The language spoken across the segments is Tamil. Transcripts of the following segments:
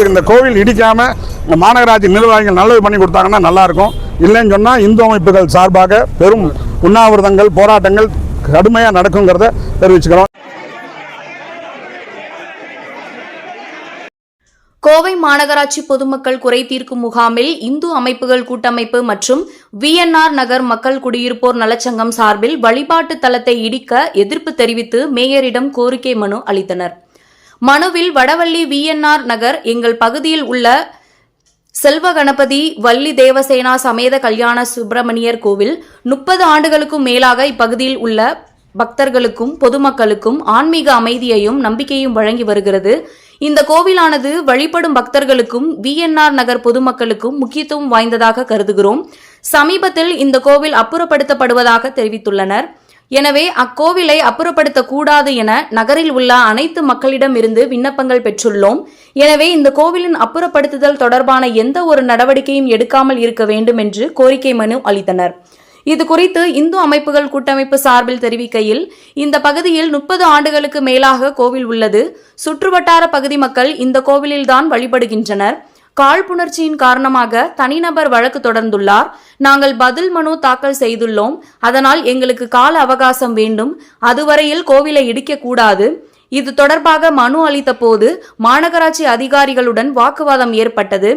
எங்களுக்கு இந்த கோவில் இடிக்காமல் இந்த மாநகராட்சி நிர்வாகிகள் நல்லது பண்ணி கொடுத்தாங்கன்னா நல்லாயிருக்கும். இல்லைன்னு சொன்னால் இந்து அமைப்புகள் சார்பாக பெரும் உண்ணாவிரதங்கள் போராட்டங்கள் கடுமையாக நடக்குங்கிறத தெரிவிச்சுக்கிறோம். கோவை மாநகராட்சி பொதுமக்கள் குறை தீர்க்கும் முகாமில் இந்து அமைப்புகள் கூட்டமைப்பு மற்றும் விஎன்ஆர் நகர் மக்கள் குடியிருப்போர் நலச்சங்கம் சார்பில் வழிபாட்டு தலத்தை இடிக்க எதிர்ப்பு தெரிவித்து மேயரிடம் கோரிக்கை மனு அளித்தனா் மனுவில் வடவள்ளி விஎன்ஆர் நகர் எங்கள் பகுதியில் உள்ள செல்வ கணபதி வள்ளி தேவசேனா சமேத கல்யாண சுப்பிரமணியர் கோவில் முப்பது ஆண்டுகளுக்கும் மேலாக இப்பகுதியில் உள்ள பக்தர்களுக்கும் பொதுமக்களுக்கும் ஆன்மீக அமைதியையும் நம்பிக்கையும் வழங்கி வருகிறது. இந்த கோவிலானது வழிபடும் பக்தர்களுக்கும் விஎன்ஆர் நகர் பொதுமக்களுக்கும் முக்கியத்துவம் வாய்ந்ததாக கருதுகிறோம். சமீபத்தில் இந்த கோவில் அப்புறப்படுத்தப்படுவதாக தெரிவித்துள்ளனர். எனவே அக்கோவிலை அப்புறப்படுத்தக்கூடாது என நகரில் உள்ள அனைத்து மக்களிடம் இருந்து விண்ணப்பங்கள் பெற்றுள்ளோம். எனவே இந்த கோவிலின் அப்புறப்படுத்துதல் தொடர்பான எந்த ஒரு நடவடிக்கையும் எடுக்காமல் இருக்க வேண்டும் என்று கோரிக்கை மனு அளித்தனர். இது குறித்து இந்து அமைப்புகள் கூட்டமைப்பு சார்பில் தெரிவிக்கையில் இந்த பகுதியில் முப்பது ஆண்டுகளுக்கு மேலாக கோவில் உள்ளது. சுற்றுவட்டார பகுதி மக்கள் இந்த கோவிலில்தான் வழிபடுகின்றனர். காழ்ப்புணர்ச்சியின் காரணமாக தனிநபர் வழக்கு தொடர்ந்துள்ளார். நாங்கள் பதில் மனு தாக்கல் செய்துள்ளோம். அதனால் எங்களுக்கு கால அவகாசம் வேண்டும். அதுவரையில் கோவிலை இடிக்கக்கூடாது இது தொடர்பாக மனு அளித்த போது மாநகராட்சி அதிகாரிகளுடன் வாக்குவாதம் ஏற்பட்டது.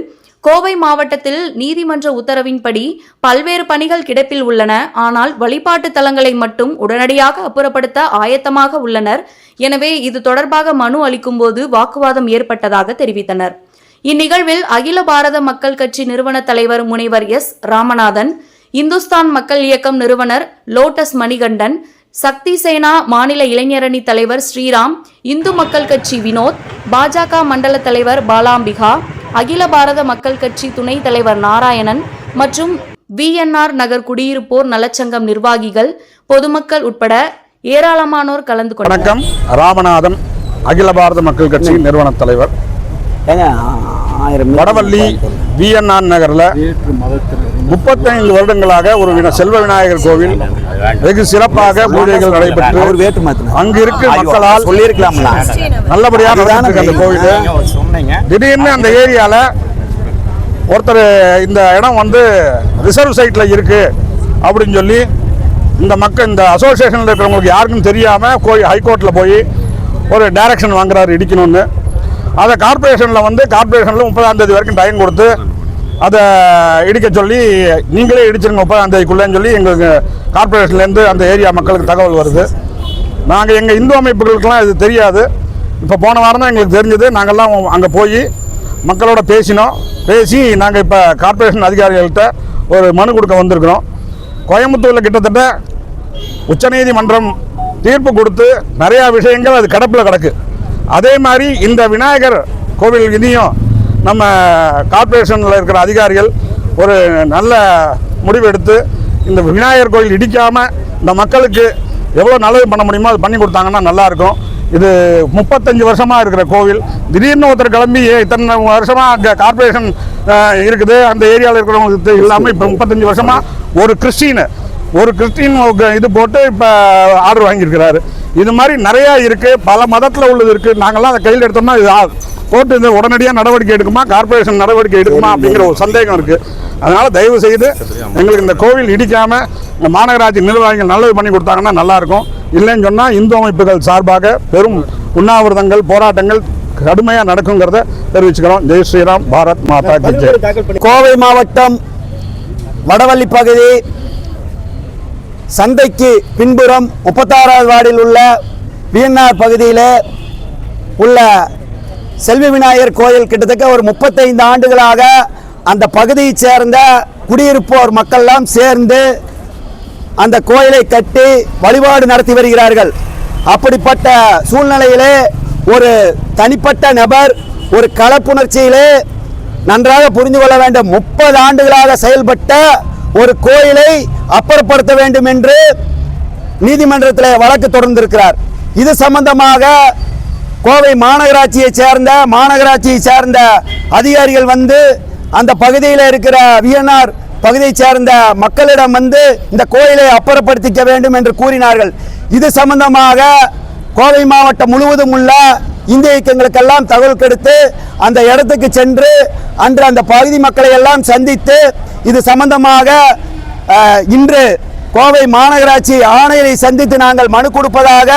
கோவை மாவட்டத்தில் நீதிமன்ற உத்தரவின்படி பல்வேறு பணிகள் கிடப்பில் உள்ளன. ஆனால் வழிபாட்டு தலங்களை மட்டும் உடனடியாக அப்புறப்படுத்த ஆயத்தமாக உள்ளனர். எனவே இது தொடர்பாக மனு அளிக்கும்போது வாக்குவாதம் ஏற்பட்டதாக தெரிவித்தனர். இந்நிகழ்வில் அகில பாரத மக்கள் கட்சி நிறுவன தலைவர் முனைவர் எஸ் ராமநாதன் இந்துஸ்தான் மக்கள் இயக்கம் நிறுவனர் லோட்டஸ் மணிகண்டன் சக்தி சேனா மாநில இளைஞரணி தலைவர் ஸ்ரீராம் இந்து மக்கள் கட்சி வினோத் பாஜக மண்டல தலைவர் பாலாம்பிகா அகில பாரத மக்கள் கட்சி துணைத் தலைவர் நாராயணன் மற்றும் விஎன்ஆர் நகர் குடியிருப்போர் நலச்சங்கம் நிர்வாகிகள் பொதுமக்கள் உட்பட ஏராளமானோர் கலந்து கொண்டனர். வணக்கம். ராமநாதன் அகில பாரத மக்கள் கட்சி நிறுவன தலைவர். ஏங்க ஆயிரம் வடவள்ளி விஎன்ஆர் நகரில் முப்பத்தைந்து வருடங்களாக ஒரு வின- செல்வ விநாயகர் கோவில். வெகு சிறப்பாக பூஜைகள் நடைபெற்று அவர் வேட்டு மாத்தினார். அங்கு இருக்கு மக்களால் சொல்லியிருக்கலாம்ல. நல்லபடியாக நடந்துட்டு அந்த கோவில். சொன்னீங்க. திடீர்னு அந்த ஏரியால ஒருத்தர் இந்த இடம் வந்து ரிசர்வ் சைட்டில் இருக்கு அப்படின்னு சொல்லி இந்த மக்கள் இந்த அசோசியேஷனில் இருக்கிறவங்களுக்கு யாருக்கும் தெரியாமல் போய் ஹைகோர்ட்டில் போய் ஒரு டைரக்ஷன் வாங்குறாரு இடிக்கணும்னு. அதை கார்ப்பரேஷனில் வந்து கார்பரேஷனில் முப்பதாம் தேதி வரைக்கும் டைம் கொடுத்து அதை இடிக்க சொல்லி நீங்களே இடிச்சிருங்க முப்பதாம் தேதிக்குள்ளேன்னு சொல்லி எங்களுக்கு கார்ப்பரேஷன்லேருந்து அந்த ஏரியா மக்களுக்கு தகவல் வருது. நாங்கள் எங்கள் இந்து அமைப்புகளுக்கெல்லாம் இது தெரியாது. இப்போ போன வாரம் தான் எங்களுக்கு தெரிஞ்சது. நாங்கள்லாம் அங்கே போய் மக்களோட பேசினோம். பேசி நாங்கள் இப்போ கார்ப்பரேஷன் அதிகாரிகள்கிட்ட ஒரு மனு கொடுக்க வந்திருக்கிறோம். கோயம்புத்தூரில் கிட்டத்தட்ட உச்சநீதிமன்றம் தீர்ப்பு கொடுத்து நிறையா விஷயங்கள் அது கிடப்பில் கிடக்கு. அதே மாதிரி இந்த விநாயகர் கோவில் இனியும் நம்ம கார்பரேஷனில் இருக்கிற அதிகாரிகள் ஒரு நல்ல முடிவெடுத்து இந்த விநாயகர் கோயில் இடிக்காமல் இந்த மக்களுக்கு எவ்வளோ நல்லது பண்ண முடியுமோ அது பண்ணி கொடுத்தாங்கன்னா நல்லாயிருக்கும். இது முப்பத்தஞ்சு வருஷமாக இருக்கிற கோவில். திடீர்னு ஒருத்தர் கிளம்பி இத்தனை வருஷமாக அங்கே கார்பரேஷன் இருக்குது. அந்த ஏரியாவில் இருக்கிறவங்களுக்கு இல்லாமல் இப்போ முப்பத்தஞ்சு வருஷமாக ஒரு கிறிஸ்டின் ஒரு கிறிஸ்டின் இது போட்டு இப்போ ஆர்டர் வாங்கியிருக்கிறாரு. இது மாதிரி நிறையா இருக்குது பல மதத்தில் உள்ளது இருக்குது நாங்கள்லாம் அதை கையில் எடுத்தோம்னா இது கோர்ட்டு இந்த உடனடியாக நடவடிக்கை எடுக்குமா? கார்ப்பரேஷன் நடவடிக்கை எடுக்குமா? அப்படிங்கிற ஒரு சந்தேகம் இருக்குது அதனால் தயவு செய்து எங்களுக்கு இந்த கோவில் இடிக்காமல் இந்த மாநகராட்சி நிர்வாகிகள் நல்லது பண்ணி கொடுத்தாங்கன்னா நல்லாயிருக்கும் இல்லைன்னு சொன்னால் இந்து அமைப்புகள் சார்பாக பெரும் உண்ணாவிரதங்கள் போராட்டங்கள் கடுமையாக நடக்குங்கிறத தெரிவிச்சுக்கிறோம். ஜெய் ஸ்ரீராம் பாரத் மாதா கோவை மாவட்டம் வடவள்ளி பகுதி சந்தைக்கு பின்புறம் முப்பத்தாறாவது வார்டில் உள்ள பிஎன்ஆர் பகுதியில் உள்ள செல்வி விநாயகர் கோயில் கிட்டத்தட்ட ஒரு முப்பத்தைந்து ஆண்டுகளாக அந்த பகுதியைச் சேர்ந்த குடியிருப்போர் மக்கள்லாம் சேர்ந்து அந்த கோயிலை கட்டி வழிபாடு நடத்தி வருகிறார்கள். அப்படிப்பட்ட சூழ்நிலையிலே ஒரு தனிப்பட்ட நபர் ஒரு கலப்புணர்ச்சியிலே நன்றாக புரிந்து கொள்ள வேண்டும். முப்பது ஆண்டுகளாக செயல்பட்ட ஒரு கோயிலை அப்புறப்படுத்த வேண்டும் என்று நீதிமன்றத்தில் வழக்கு தொடர்ந்திருக்கிறார். இது சம்பந்தமாக கோவை மாநகராட்சியை சேர்ந்த மாநகராட்சியை சேர்ந்த அதிகாரிகள் வந்து அந்த பகுதியில் இருக்கிற விஎன்ஆர் பகுதியைச் சேர்ந்த மக்களிடம் வந்து இந்த கோயிலை அப்புறப்படுத்திக்க வேண்டும் என்று கூறினார்கள். இது சம்பந்தமாக கோவை மாவட்டம் முழுவதும் உள்ள இந்திய இயக்கங்களுக்கெல்லாம் தகவல் கொடுத்து அந்த இடத்துக்கு சென்று அன்று அந்த பகுதி மக்களை எல்லாம் சந்தித்து இது சம்பந்தமாக இன்று கோவை மாநகராட்சி ஆணையரை சந்தித்து நாங்கள் மனு கொடுப்பதாக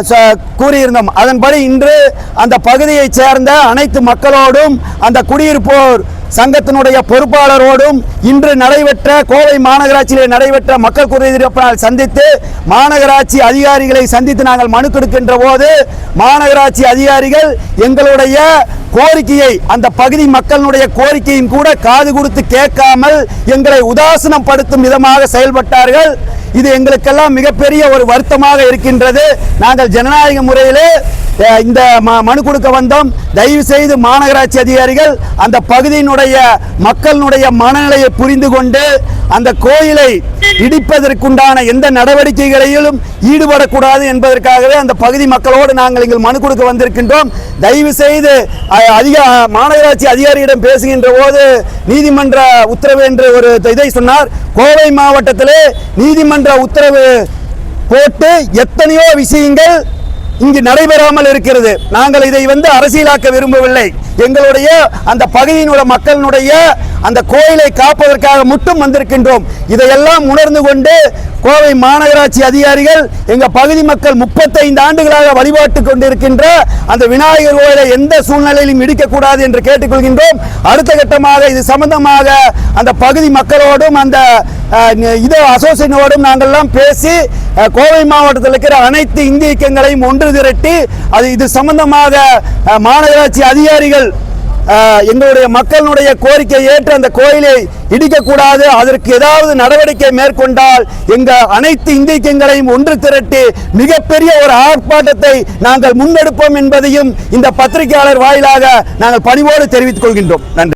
ச- கூறியிருந்தோம். அதன்படி இன்று அந்த பகுதியைச் சேர்ந்த அனைத்து மக்களோடும் அந்த குடியிருப்போர் சங்கத்தினுடைய பொறுப்பாளரோடும் இன்று நடைபெற்ற கோவை மாநகராட்சியிலே நடைபெற்ற மக்கள் குறைதீர்ப்பு நாள் சந்தித்து மாநகராட்சி அதிகாரிகளை சந்தித்து நாங்கள் மனு கொடுக்கின்ற போது மாநகராட்சி அதிகாரிகள் எங்களுடைய கோரிக்கையை அந்த பகுதி மக்களுடைய கோரிக்கையும் கூட காது கொடுத்து கேட்காமல் எங்களை உதாசனப்படுத்தும் விதமாக செயல்பட்டார்கள். இது எங்களுக்கெல்லாம் மிகப்பெரிய ஒரு வருத்தமாக இருக்கின்றது. நாங்கள் ஜனநாயக முறையிலே இந்த ம- மனு கொடுக்க வந்தோம். தயவு செய்து மாநகராட்சி அதிகாரிகள் அந்த பகுதியினுடைய மக்களினுடைய மனநிலையை புரிந்து கொண்டு அந்த கோயிலை இடிப்பதற்குண்டான எந்த நடவடிக்கைகளிலும் ஈடுபடக்கூடாது என்பதற்காகவே அந்த பகுதி மக்களோடு நாங்கள் எங்கள் மனு கொடுக்க வந்திருக்கின்றோம். தயவு செய்து அதிக மாநகராட்சி அதிகாரியிடம் பேசுகின்ற போது நீதிமன்ற உத்தரவு என்று ஒரு இதை சொன்னார். கோவை மாவட்டத்திலே நீதிமன்ற உத்தரவு போட்டு எத்தனையோ விஷயங்கள் இங்கு நடைபெறாமல் இருக்கிறது. நாங்கள் இதை வந்து அரசியலாக்க விரும்பவில்லை. எங்களுடைய அந்த பகுதியினுடைய மக்களினுடைய அந்த கோயிலை காப்பதற்காக மட்டும் வந்திருக்கின்றோம். இதையெல்லாம் உணர்ந்து கொண்டு கோவை மாநகராட்சி அதிகாரிகள் எங்கள் பகுதி மக்கள் முப்பத்தைந்து ஆண்டுகளாக வழிபாட்டு கொண்டிருக்கின்ற அந்த விநாயகர் கோயிலை எந்த சூழ்நிலையிலும் இடிக்கக்கூடாது என்று கேட்டுக்கொள்கின்றோம். அடுத்த கட்டமாக இது சம்பந்தமாக அந்த பகுதி மக்களோடும் அந்த இதோ இது அசோசியேஷனோடும் நாங்கள்லாம் பேசி கோவை மாவட்டத்தில் இருக்கிற அனைத்து இந்திய இயக்கங்களையும் ஒன்று திரட்டி அது இது சம்பந்தமாக மாநகராட்சி அதிகாரிகள் எங்களுடைய மக்களுடைய கோரிக்கை ஏற்று அந்த கோயிலை இடிக்கக்கூடாது. அதற்கு ஏதாவது நடவடிக்கை மேற்கொண்டால் எங்க அனைத்து இந்திக்கங்களையும் ஒன்று திரட்டி மிகப்பெரிய ஒரு ஆர்ப்பாட்டத்தை நாங்கள் முன்னெடுப்போம் என்பதையும் இந்த பத்திரிகையாளர் வாயிலாக நாங்கள் பணிவோடு தெரிவித்துக் கொள்கின்றோம். நன்றி.